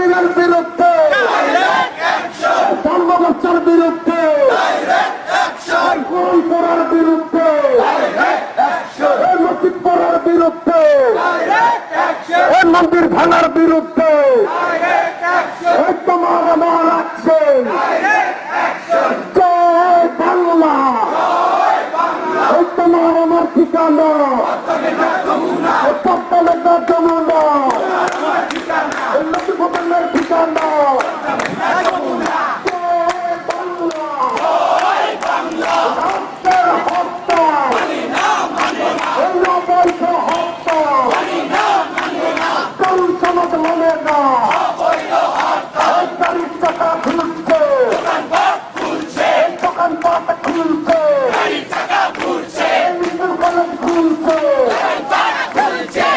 তাবলিগের বিরুদ্ধে। ধর্মগোচ্ছের বিরুদ্ধে। কোরআন পড়ার বিরুদ্ধে। মসজিদ বিরুদ্ধে। মন্দির ভাঙার বিরুদ্ধে। তোমার আমার আছেন বাংলা। তোমার আমার ঠিকানা। যমুনা